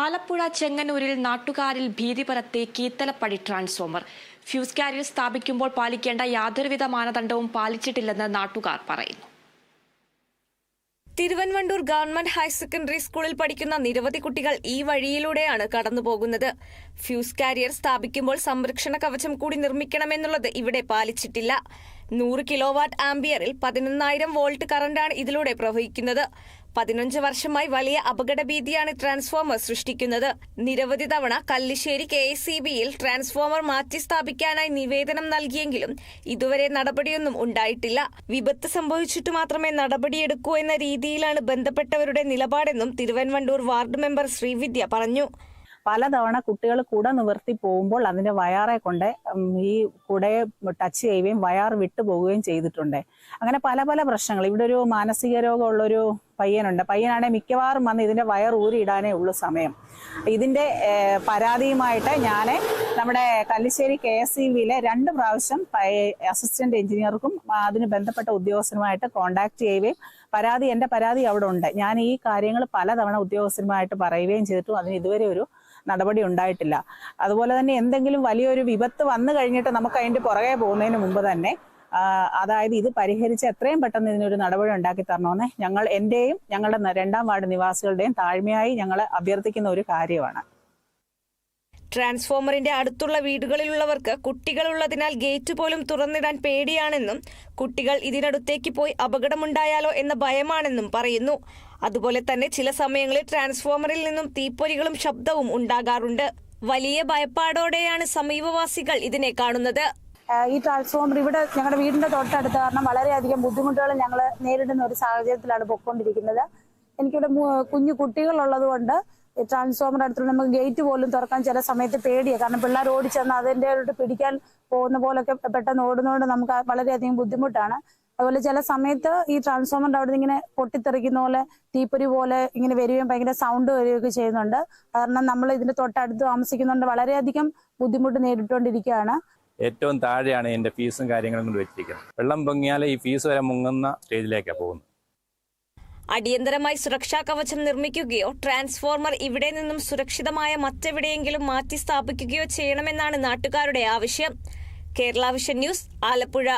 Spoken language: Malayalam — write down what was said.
ആലപ്പുഴ ചെങ്ങന്നൂരിൽ നാട്ടുകാരിൽ ഭീതി പരത്തി കീത്തലപ്പടി ട്രാൻസ്ഫോമർ. ഫ്യൂസ് കാരിയർ സ്ഥാപിക്കുമ്പോൾ പാലിക്കേണ്ട യാതൊരുവിധ മാനദണ്ഡവും പാലിച്ചിട്ടില്ലെന്ന് നാട്ടുകാർ പറയുന്നു. തിരുവനന്തപുരം ഗവൺമെന്റ് ഹയർ സെക്കൻഡറി സ്കൂളിൽ പഠിക്കുന്ന നിരവധി കുട്ടികൾ ഈ വഴിയിലൂടെയാണ് കടന്നുപോകുന്നത് ഫ്യൂസ് കാരിയർ സ്ഥാപിക്കുമ്പോൾ സംരക്ഷണ കവചം കൂടി നിർമ്മിക്കണമെന്നുള്ളത് ഇവിടെ പാലിച്ചിട്ടില്ല. നൂറ് കിലോവാട്ട് ആംബിയറിൽ പതിനൊന്നായിരം വോൾട്ട് കറണ്ടാണ് ഇതിലൂടെ പ്രവഹിക്കുന്നത്. പതിനഞ്ച് വർഷമായി വലിയ അപകടഭീതിയാണ് ട്രാൻസ്ഫോമർ സൃഷ്ടിക്കുന്നത്. നിരവധി തവണ കല്ലിശ്ശേരി കെ എസ് സി ബിയിൽ ട്രാൻസ്ഫോമർ മാറ്റി സ്ഥാപിക്കാനായി നിവേദനം നൽകിയെങ്കിലും ഇതുവരെ നടപടിയൊന്നും ഉണ്ടായിട്ടില്ല. വിപത്ത് സംഭവിച്ചിട്ട് മാത്രമേ നടപടിയെടുക്കൂ എന്ന രീതിയിലാണ് ബന്ധപ്പെട്ടവരുടെ നിലപാടെന്നും തിരുവൻവണ്ടൂർ വാർഡ് മെമ്പർ ശ്രീവിദ്യ പറഞ്ഞു. പലതവണ കുട്ടികൾ കുട നിവർത്തി പോകുമ്പോൾ അതിന്റെ വയറെ കൊണ്ട് ഈ കുടയെ ടച്ച് ചെയ്യുകയും വയർ വിട്ടു പോവുകയും ചെയ്തിട്ടുണ്ട്. അങ്ങനെ പല പല പ്രശ്നങ്ങൾ. ഇവിടെ ഒരു മാനസിക രോഗമുള്ളൊരു പയ്യനുണ്ട്. പയ്യനാണെങ്കിൽ മിക്കവാറും വന്ന് ഇതിന്റെ വയർ ഊരിയിടാനേ ഉള്ളൂ സമയം. ഇതിന്റെ പരാതിയുമായിട്ട് ഞാൻ നമ്മുടെ കല്ലിശ്ശേരി കെ എസ് സി വിയിലെ രണ്ട് പ്രാവശ്യം അസിസ്റ്റന്റ് എഞ്ചിനീയർക്കും അതിന് ബന്ധപ്പെട്ട ഉദ്യോഗസ്ഥനുമായിട്ട് കോണ്ടാക്ട് ചെയ്യുകയും പരാതി എന്റെ പരാതി അവിടെ ഉണ്ട്. ഞാൻ ഈ കാര്യങ്ങൾ പലതവണ ഉദ്യോഗസ്ഥരുമായിട്ട് പറയുകയും ചെയ്തിട്ടും അതിന് ഇതുവരെ ഒരു നടപടി ഉണ്ടായിട്ടില്ല. അതുപോലെ തന്നെ എന്തെങ്കിലും വലിയൊരു വിപത്ത് വന്നു കഴിഞ്ഞിട്ട് നമുക്ക് അതിന്റെ പുറകെ പോകുന്നതിന് മുമ്പ് തന്നെ അതായത് ഇത് പരിഹരിച്ച് എത്രയും പെട്ടെന്ന് ഇതിനൊരു നടപടി ഉണ്ടാക്കി തരണമെന്ന് ഞങ്ങൾ എന്റെയും ഞങ്ങളുടെ രണ്ടാം വാർഡ് നിവാസികളുടെയും താഴ്മയായി ഞങ്ങൾ അഭ്യർത്ഥിക്കുന്ന ഒരു കാര്യമാണ്. ട്രാൻസ്ഫോമറിന്റെ അടുത്തുള്ള വീടുകളിലുള്ളവർക്ക് കുട്ടികളുള്ളതിനാൽ ഗേറ്റ് പോലും തുറന്നിടാൻ പേടിയാണെന്നും കുട്ടികൾ ഇതിനടുത്തേക്ക് പോയി അപകടമുണ്ടായാലോ എന്ന ഭയമാണെന്നും പറയുന്നു. അതുപോലെ തന്നെ ചില സമയങ്ങളിൽ ട്രാൻസ്ഫോമറിൽ നിന്നും തീപ്പൊരികളും ശബ്ദവും ഉണ്ടാകാറുണ്ട്. വലിയ ഭയപ്പാടോടെയാണ് സമീപവാസികൾ ഇതിനെ കാണുന്നത്. ഈ ട്രാൻസ്ഫോമർ ഇവിടെ ഞങ്ങളുടെ വീടിന്റെ തൊട്ടടുത്ത് കാരണം വളരെയധികം ബുദ്ധിമുട്ടുകൾ ഞങ്ങൾ നേരിടുന്ന ഒരു സാഹചര്യത്തിലാണ് പൊയ്ക്കൊണ്ടിരിക്കുന്നത്. എനിക്കിവിടെ കുഞ്ഞു കുട്ടികളുള്ളത് കൊണ്ട് ട്രാൻസ്ഫോമർ അടുത്തുള്ള നമുക്ക് ഗേറ്റ് പോലും തുറക്കാൻ ചില സമയത്ത് പേടിയാണ് കാരണം പിള്ളേർ ഓടിച്ചെന്ന് അതിന്റെ പിടിക്കാൻ പോകുന്ന പോലൊക്കെ പെട്ടെന്ന് ഓടുന്നതുകൊണ്ട് നമുക്ക് വളരെയധികം ബുദ്ധിമുട്ടാണ്. അതുപോലെ ചില സമയത്ത് ഈ ട്രാൻസ്ഫോമറിന്റെ അവിടെ ഇങ്ങനെ പൊട്ടിത്തെറിക്കുന്ന പോലെ തീപ്പൊരി പോലെ ഇങ്ങനെ വരികയും ഭയങ്കര സൗണ്ട് വരികയൊക്കെ ചെയ്യുന്നുണ്ട്. കാരണം നമ്മൾ ഇതിന്റെ തൊട്ടടുത്ത് താമസിക്കുന്നുണ്ട് വളരെയധികം ബുദ്ധിമുട്ട് നേരിട്ടുകൊണ്ടിരിക്കുകയാണ്. ഏറ്റവും താഴെയാണ് ഇതിന്റെ ഫീസും കാര്യങ്ങളും കൊണ്ട് വെച്ചിരിക്കുന്നത്. വെള്ളം പൊങ്ങിയാൽ ഈ ഫീസ് വരെ മുങ്ങുന്ന സ്റ്റേജിലേക്കാണ് പോകുന്നത്. അടിയന്തരമായി സുരക്ഷാ കവചം നിർമ്മിക്കുകയോ ട്രാൻസ്ഫോർമർ ഇവിടെ നിന്നും സുരക്ഷിതമായ മറ്റെവിടെയെങ്കിലും മാറ്റി സ്ഥാപിക്കുകയോ ചെയ്യണമെന്നാണ് നാട്ടുകാരുടെ ആവശ്യം. Kerala vision news Alappuzha.